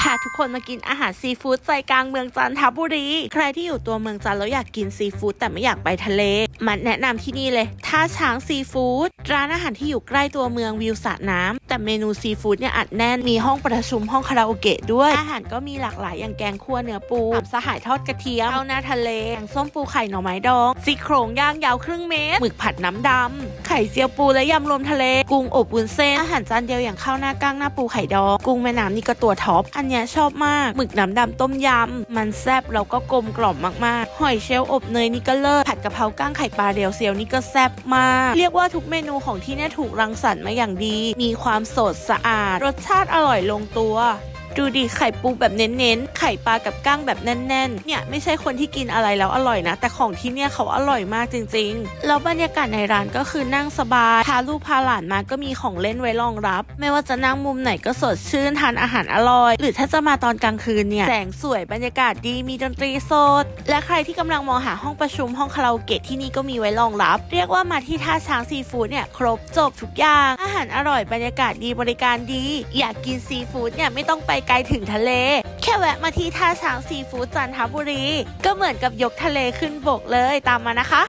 พาทุกคนมากินอาหารซีฟู้ดใจกลางเมืองจันทบุรี ใครที่อยู่ตัวเมืองจันท์แล้วอยากกินซีฟู้ดแต่ไม่อยากไปทะเล มันแนะนำที่นี่เลย ท่าช้างซีฟู้ดร้านอาหารที่อยู่ใกล้ตัวเมืองวิวสระน้ำแต่เมนูซีฟู้ดเนี่ยอัดแน่น มีห้องประชุมห้องคาราโอเกะด้วย อาหารก็มีหลากหลายอย่างแกงคั่วเนื้อปูตับสหายทอดกระเทียมข้าวหน้าทะเลแกงส้มปูไข่หน่อไม้ดองซี่โครงย่างยาวครึ่งเมตรหมึกผัดน้ำดำ ไข่เจียวปูและยำรวมทะเล กุ้งอบวุ้นเส้น อาหารจานเดียวอย่างข้าวหน้ากั้งหน้าปูไข่ดองกุ้งแม่น้ำนี่ก็ตัวท็อป อันเนี้ยชอบมาก หมึกน้ำดำต้มยำ มันแซ่บแล้วก็กลมกล่อมมากๆ หอยเชลล์อบเนยนี่ก็เลิศ ผัดกะเพรากั้งไข่ปลาเรียวเซียวนี่ก็แซ่บมาก เรียกว่าทุกเมนูของที่เนี่ยถูกรังสรรค์มาอย่างดี มีความสดสะอาด รสชาติอร่อยลงตัว ดูดิไข่ปูแบบเน้นๆ ไข่ปลากับก้างแบบแน่นๆ เนี่ยไม่ใช่คนที่กินอะไรแล้วอร่อยนะ แต่ของที่เนี่ยเขาอร่อยมากจริงๆ แล้วบรรยากาศในร้านก็คือนั่งสบาย พาลูกพาหลานมาก็มีของเล่นไว้รองรับ ไม่ว่าจะนั่งมุมไหนก็สดชื่นทานอาหารอร่อย หรือถ้าจะมาตอนกลางคืนเนี่ยแสงสวยบรรยากาศดีมีดนตรีสด และใครที่กำลังมองหาห้องประชุมห้องคาราโอเกะที่นี่ก็มีไว้รองรับ เรียกว่ามาที่ท่าช้างซีฟู้ดเนี่ยครบจบทุกอย่าง อาหารอร่อยบรรยากาศดีบริการดี อยากกินซีฟู้ดเนี่ยไม่ต้องไปกลถึงทะเล แค่แวะมาที่ท่าช้างซีฟู้ดจันทบุรี ก็เหมือนกับยกทะเลขึ้นบกเลยตามมานะคะ